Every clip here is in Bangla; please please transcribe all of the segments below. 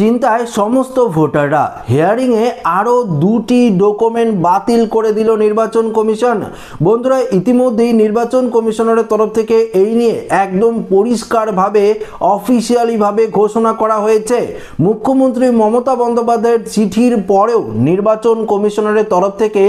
চিন্তায় সমস্ত ভোটাররা হিয়ারিংয়ে আরও দুটি ডকুমেন্ট বাতিল করে দিল নির্বাচন কমিশন। বন্ধুরা, ইতিমধ্যেই নির্বাচন কমিশনারের তরফ থেকে এই নিয়ে একদম পরিষ্কারভাবে, অফিসিয়ালিভাবে ঘোষণা করা হয়েছে। মুখ্যমন্ত্রী মমতা বন্দ্যোপাধ্যায়ের চিঠির পরেও নির্বাচন কমিশনারের তরফ থেকে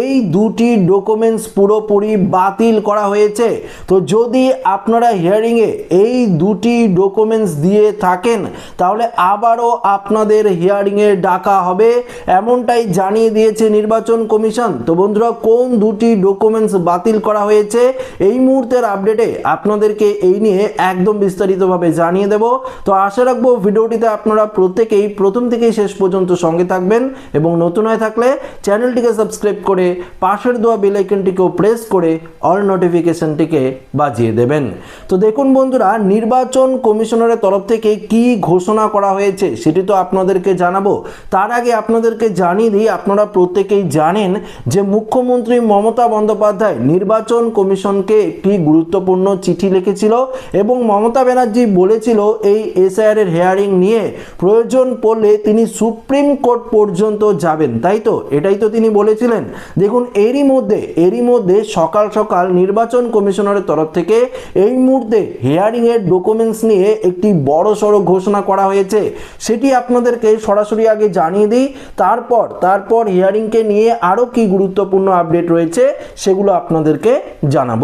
এই দুটি ডকুমেন্টস পুরোপুরি বাতিল করা হয়েছে। তো যদি আপনারা হিয়ারিংয়ে এই দুটি ডকুমেন্টস দিয়ে থাকেন, তাহলে আবারও আপনাদের হিয়ারিংয়ে ডাকা হবে, এমনটাই জানিয়ে দিয়েছে নির্বাচন কমিশন। তো বন্ধুরা, কোন দুটি ডকুমেন্টস বাতিল করা হয়েছে, এই মুহূর্তের আপডেটে আপনাদেরকে এই নিয়ে একদম বিস্তারিতভাবে জানিয়ে দেব। তো আশা রাখব ভিডিওটিতে আপনারা প্রত্যেকেই প্রথম থেকেই শেষ পর্যন্ত সঙ্গে থাকবেন এবং নতুন হয়ে থাকলে চ্যানেলটিকে সাবস্ক্রাইব করে পাশের দেওয়া বেল আইকনটিকেও প্রেস করে অল নোটিফিকেশনটিকে বাজিয়ে দেবেন। তো দেখুন বন্ধুরা, নির্বাচন কমিশনারের তরফ থেকে কি ঘোষণা করা হয়েছে সেটি তো আপনাদেরকে জানাব। তার আগে আপনাদেরকে জানিয়ে দিই, আপনারা প্রত্যেকেই জানেন যে মুখ্যমন্ত্রী মমতা বন্দ্যোপাধ্যায় নির্বাচন কমিশনকে একটি গুরুত্বপূর্ণ চিঠি লিখেছিল এবং মমতা ব্যানার্জি বলেছিল, এই এসআইআর এর হেয়ারিং নিয়ে প্রয়োজন পড়লে তিনি সুপ্রিম কোর্ট পর্যন্ত যাবেন। তাই তো? এটাই তো তিনি বলেছিলেন। দেখুন, এরই মধ্যে এরই মধ্যে সকাল সকাল নির্বাচন কমিশনারের তরফ থেকে এই মুহূর্তে হিয়ারিং এর ডকুমেন্টস নিয়ে একটি বড় সড়ো ঘোষণা করা হয়েছে। সেটি আপনাদেরকে সরাসরি আগে জানিয়ে দিই। তারপর তারপর হিয়ারিংকে নিয়ে আরও কি গুরুত্বপূর্ণ আপডেট রয়েছে, সেগুলো আপনাদেরকে জানাব।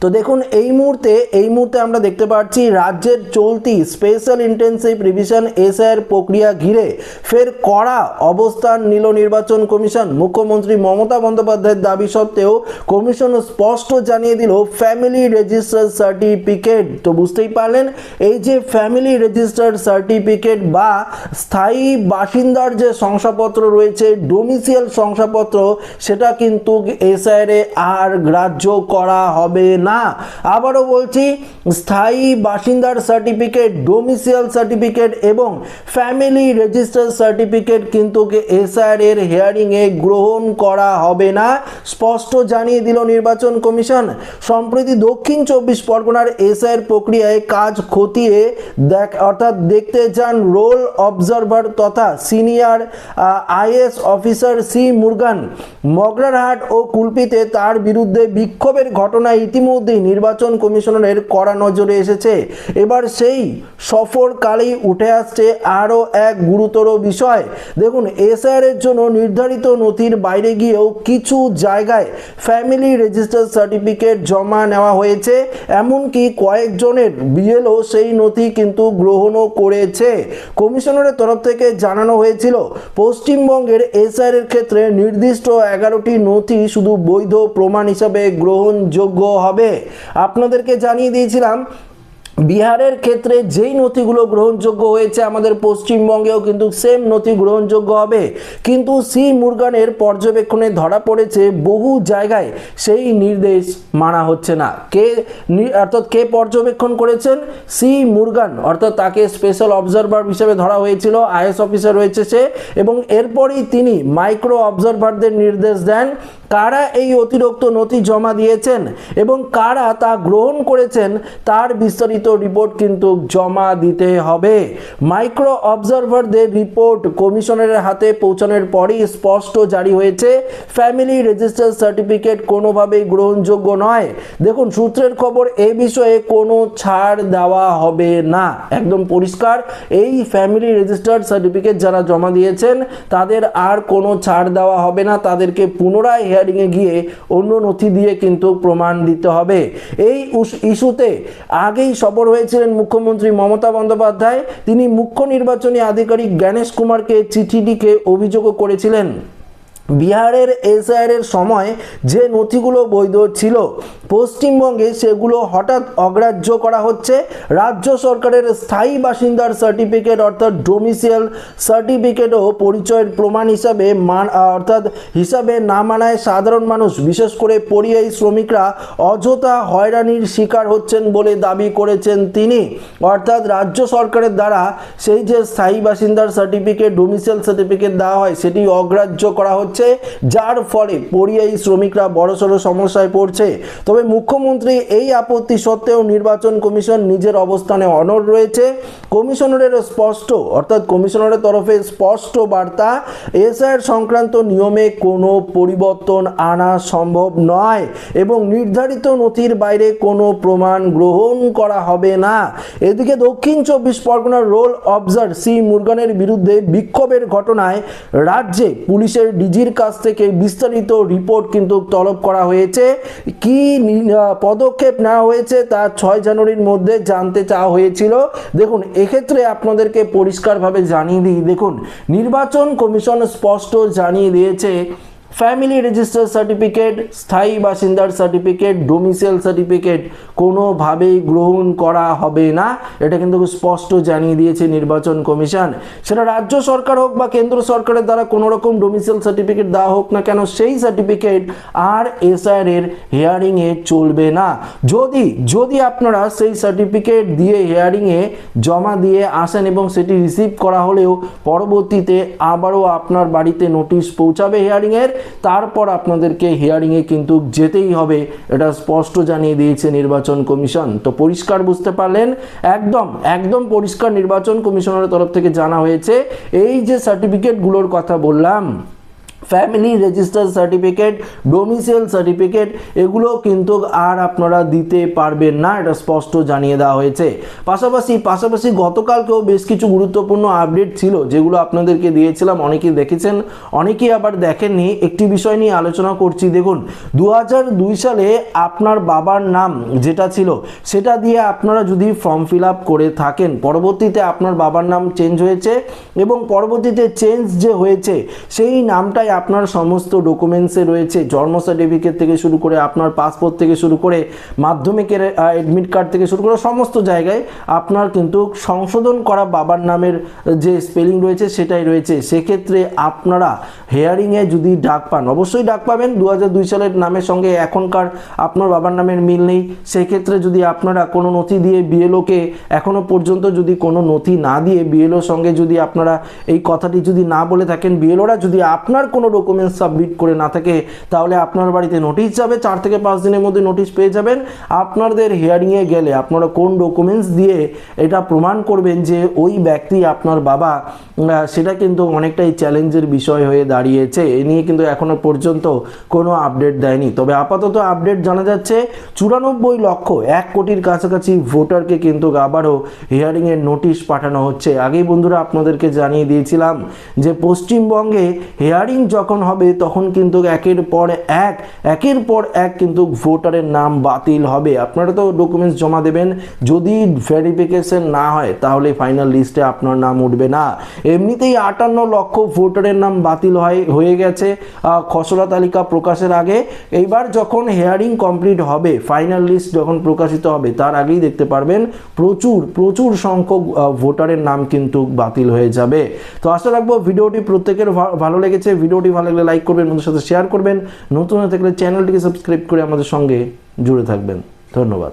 তো দেখুন, এই মুহূর্তে এই মুহূর্তে আমরা দেখতে পাচ্ছি রাজ্যের চলতি স্পেশাল ইন্টেন্সিভ রিভিশন এসআইয়ের প্রক্রিয়া ঘিরে ফের কড়া অবস্থান নিল নির্বাচন কমিশন। মুখ্যমন্ত্রী মমতা বন্দ্যোপাধ্যায়ের দাবি সত্ত্বেও কমিশন স্পষ্ট জানিয়ে দিল ফ্যামিলি রেজিস্টার সার্টিফিকেট তো বুঝতেই পারলেন, এই যে ফ্যামিলি রেজিস্টার সার্টিফিকেট বা স্থায়ী বাসিন্দার যে শংসাপত্র রয়েছে ডোমিসিয়াল শংসাপত্র, সেটা কিন্তু এসআইআর আর গ্রাহ্য করা হবে না। আবারও বলছি, স্থায়ী বাসিন্দার সার্টিফিকেট ডোমিসিয়াল সার্টিফিকেট এবং ফ্যামিলি রেজিস্টার সার্টিফিকেট কিন্তু এসআর এর হিয়ারিং এ গ্রহণ করা হবে না। স্পষ্ট জানিয়ে দিল নির্বাচন কমিশন। সম্প্রতি দক্ষিণ চব্বিশ পরগনার এসআর প্রক্রিয়ায় কাজ খতিয়ে দেখ, অর্থাৎ দেখতে যান রোল অবজারভার তথা senior IAS officer C Murugan. Magrahat ও কুলপিতে তার বিরুদ্ধে বিক্ষোভের ঘটনা ইতিমধ্যেই নির্বাচন কমিশনারের কড়া নজরে এসেছে। এবার সেই সফরকালেই উঠে আসছে আরও এক গুরুতর বিষয়। দেখুন এসআর এর জন্য নির্ধারিত নথির বাইরে গিয়েও কিছু জায়গায় ফ্যামিলি রেজিস্টার সার্টিফিকেট জমা নেওয়া হয়েছে। এমনকি কয়েকজনের বিএলও সেই নথি কিন্তু গ্রহণও করেছে। কমিশনারের তরফ থেকে জানানো হয়েছিল, পশ্চিমবঙ্গের এসআর এর ক্ষেত্রে নির্দিষ্ট এগারোটি নথি শুধু বৈধ প্রমাণ হিসাবে গ্রহণযোগ্য হবে। আপনাদেরকে জানিয়ে দিয়েছিলাম, বিহারের ক্ষেত্রে যেই নথিগুলো গ্রহণযোগ্য হয়েছে আমাদের পশ্চিমবঙ্গেও কিন্তু সেম নথি গ্রহণযোগ্য হবে। কিন্তু সি মুরগানের পর্যবেক্ষণে ধরা পড়েছে বহু জায়গায় সেই নির্দেশ মানা হচ্ছে না। কে অর্থাৎ কে পর্যবেক্ষণ করেছেন? সি মুরগান, অর্থাৎ তাকে স্পেশাল অবজারভার হিসেবে ধরা হয়েছিল আইএস অফিসার রয়েছে সে, এবং এরপরই তিনি মাইক্রো অবজারভারদের নির্দেশ দেন। কারা এই অতিরিক্ত নথি জমা দিয়েছেন এবং কারা তা গ্রহণ করেছেন তার বিস্তারিত রিপোর্ট কিন্তু জমা দিতে হবে। মাইক্রো অবজারভারদের রিপোর্ট কমিশনারের হাতে পৌঁছানোর পরই স্পষ্ট জারি হয়েছে, ফ্যামিলি রেজিস্টার সার্টিফিকেট কোনোভাবেই গ্রহণযোগ্য নয়। দেখুন, সূত্রের খবর এ বিষয়ে কোনো ছাড় দেওয়া হবে না। একদম পরিষ্কার, এই ফ্যামিলি রেজিস্টার্ড সার্টিফিকেট যারা জমা দিয়েছেন, তাদের আর কোনো ছাড় দেওয়া হবে না, তাদেরকে পুনরায় হিয়ারিংয়ে গিয়ে অন্য নথি দিয়ে কিন্তু প্রমাণ দিতে হবে। এই ইস্যুতে আগেই সফর হয়েছিলেন মুখ্যমন্ত্রী মমতা বন্দ্যোপাধ্যায়। তিনি মুখ্য নির্বাচনী আধিকারিক জ্ঞানেশ কুমারকে চিঠিটিকে অভিযোগও করেছিলেন। বিহারের এসআইআর এর সময় যে নথিগুলো বৈধ ছিল, পশ্চিমবঙ্গে সেগুলো হঠাৎ অগ্রাহ্য করা হচ্ছে। রাজ্য সরকারের স্থায়ী বাসিন্দার সার্টিফিকেট অর্থাৎ ডোমিসিয়াল সার্টিফিকেটও পরিচয়ের প্রমাণ হিসাবে মান অর্থাৎ হিসাবে না মানায় সাধারণ মানুষ, বিশেষ করে পরিযায়ী শ্রমিকরা অযথা হয়রানির শিকার হচ্ছেন বলে দাবি করেছেন তিনি। অর্থাৎ রাজ্য সরকারের দ্বারা সেই যে স্থায়ী বাসিন্দার সার্টিফিকেট, ডোমিসিয়াল সার্টিফিকেট দেওয়া হয়, সেটি অগ্রাহ্য করা হচ্ছে। হচ্ছে যার ফলে পরিযায়ী শ্রমিকরা বড়সড় সমস্যায় পড়ছে। তবে মুখ্যমন্ত্রী এই আপত্তি সত্ত্বেও নির্বাচন কমিশন নিজের অবস্থানে অনড় রয়েছে। কমিশনারের স্পষ্ট, অর্থাৎ কমিশনারের তরফে স্পষ্ট বার্তা এসআইয়ের সংক্রান্ত নিয়মে কোনো পরিবর্তন আনা সম্ভব নয় এবং নির্ধারিত নথির বাইরে কোনো প্রমাণ গ্রহণ করা হবে না। এদিকে দক্ষিণ চব্বিশ পরগনার রোল অবজার্ভ সি মুরগানের বিরুদ্ধে বিক্ষোভের ঘটনায় রাজ্যে পুলিশের ডিজির কাছ থেকে বিস্তারিত রিপোর্ট কিন্তু তলব করা হয়েছে। কি পদক্ষেপ নেওয়া হয়েছে তা ছয় জানুয়ারির মধ্যে জানতে চাওয়া হয়েছিল। দেখুন, এক্ষেত্রে আপনাদেরকে পরিষ্কারভাবে জানিয়ে দিই। দেখুন, নির্বাচন কমিশন স্পষ্ট জানিয়ে দিয়েছে ফ্যামিলি রেজিস্টার সার্টিফিকেট স্থায়ী বাসিন্দার সার্টিফিকেট ডোমিসাইল সার্টিফিকেট কোনোভাবেই গ্রহণ করা হবে না। এটা কিন্তু স্পষ্ট জানিয়ে দিয়েছে নির্বাচন কমিশন। সেটা রাজ্য সরকার হোক বা কেন্দ্র সরকারের দ্বারা কোনো রকম ডোমিসাইল সার্টিফিকেট দেওয়া হোক না কেন, সেই সার্টিফিকেট আর এসআর এর হিয়ারিংয়ে চলবে না। যদি যদি আপনারা সেই সার্টিফিকেট দিয়ে হিয়ারিংয়ে জমা দিয়ে আসেন এবং সেটি রিসিভ করা হলেও পরবর্তীতে আবারও আপনার বাড়িতে নোটিশ পৌঁছাবে হিয়ারিংয়ের তারপর আপনাদেরকে হিয়ারিংয়ে কিন্তু যেতেই হবে, এটা স্পষ্ট জানিয়ে দিয়েছে নির্বাচন কমিশন। তো পরিষ্কার বুঝতে পারলেন? একদম একদম পরিষ্কার নির্বাচন কমিশনের তরফ থেকে জানা হয়েছে। এই যে সার্টিফিকেটগুলোর কথা বললাম family register certificate domicile certificate এগুলো কিন্তু আর আপনারা দিতে পারবেন না। এটা স্পষ্ট জানিয়ে দেওয়া হয়েছে। পাশাপাশি পাশাপাশি গতকালকেও বেশ কিছু গুরুত্বপূর্ণ আপডেট ছিল, যেগুলো আপনাদেরকে দিয়েছিলাম। অনেকেই দেখেছেন, অনেকেই আবার দেখেননি। একটি বিষয় নিয়ে আলোচনা করছি। দেখুন দু সালে আপনার বাবার নাম যেটা ছিল, সেটা দিয়ে আপনারা যদি ফর্ম ফিল করে থাকেন, পরবর্তীতে আপনার বাবার নাম চেঞ্জ হয়েছে এবং পরবর্তীতে চেঞ্জ যে হয়েছে, সেই নামটাই আপনার সমস্ত ডকুমেন্টসে রয়েছে, জন্ম সার্টিফিকেট থেকে শুরু করে আপনার পাসপোর্ট থেকে শুরু করে মাধ্যমিকের অ্যাডমিট কার্ড থেকে শুরু করে সমস্ত জায়গায় আপনার কিন্তু সংশোধন করা বাবার নামের যে স্পেলিং রয়েছে সেটাই রয়েছে। সেক্ষেত্রে আপনারা হেয়ারিংয়ে যদি ডাক পান, অবশ্যই ডাক পাবেন। দু সালের নামের সঙ্গে এখনকার আপনার বাবার নামের মিল নেই। সেক্ষেত্রে যদি আপনারা কোনো নথি দিয়ে বিএলওকে এখনও পর্যন্ত যদি কোনো নথি না দিয়ে বিএলওর সঙ্গে যদি আপনারা এই কথাটি যদি না বলে থাকেন বিএলওরা যদি আপনার কোনো ডকুমেন্টস সাবমিট করে না থাকে, তাহলে আপনার বাড়িতে নোটিশ যাবে, চার থেকে পাঁচ দিনের মধ্যে নোটিশ পেয়ে যাবেন। আপনাদের হিয়ারিংয়ে গেলে আপনারা কোন ডকুমেন্টস দিয়ে এটা প্রমাণ করবেন যে ওই ব্যক্তি আপনার বাবা সেটা কিন্তু অনেকটাই চ্যালেঞ্জের বিষয় হয়ে দাঁড়িয়েছে। এ নিয়ে কিন্তু এখনও পর্যন্ত কোনো আপডেট দেয়নি। তবে আপাতত আপডেট জানা যাচ্ছে, চুরানব্বই লক্ষ এক কোটির কাছাকাছি ভোটারকে কিন্তু আবারও হিয়ারিংয়ের নোটিশ পাঠানো হচ্ছে। আগেই বন্ধুরা আপনাদেরকে জানিয়ে দিয়েছিলাম যে পশ্চিমবঙ্গে হিয়ারিং যখন হবে, তখন কিন্তু একের পর এক, একের পর এক কিন্তু ভোটারের নাম বাতিল হবে। আপনারা তো ডকুমেন্টস জমা দেবেন। যদি ভেরিফিকেশন না হয়, তাহলে ফাইনাল লিস্টে আপনার নাম উঠবে না। এমনিতেই আটান্ন লক্ষ ভোটারের নাম বাতিল হয়, হয়ে গেছে খসড়া তালিকা প্রকাশের আগে। এইবার যখন হেয়ারিং কমপ্লিট হবে ফাইনাল লিস্ট যখন প্রকাশিত হবে, তার আগেই দেখতে পারবেন, প্রচুর প্রচুর সংখ্যক ভোটারের নাম কিন্তু বাতিল হয়ে যাবে। তো আশা রাখব, ভিডিওটি প্রত্যেকের ভালো লেগেছে। ভিডিওটি ভালো লাগলে লাইক করবেন, বন্ধুদের সাথে শেয়ার করবেন। নতুন হয়ে থাকলে চ্যানেলটিকে সাবস্ক্রাইব করে আমাদের সঙ্গে জুড়ে থাকবেন। ধন্যবাদ।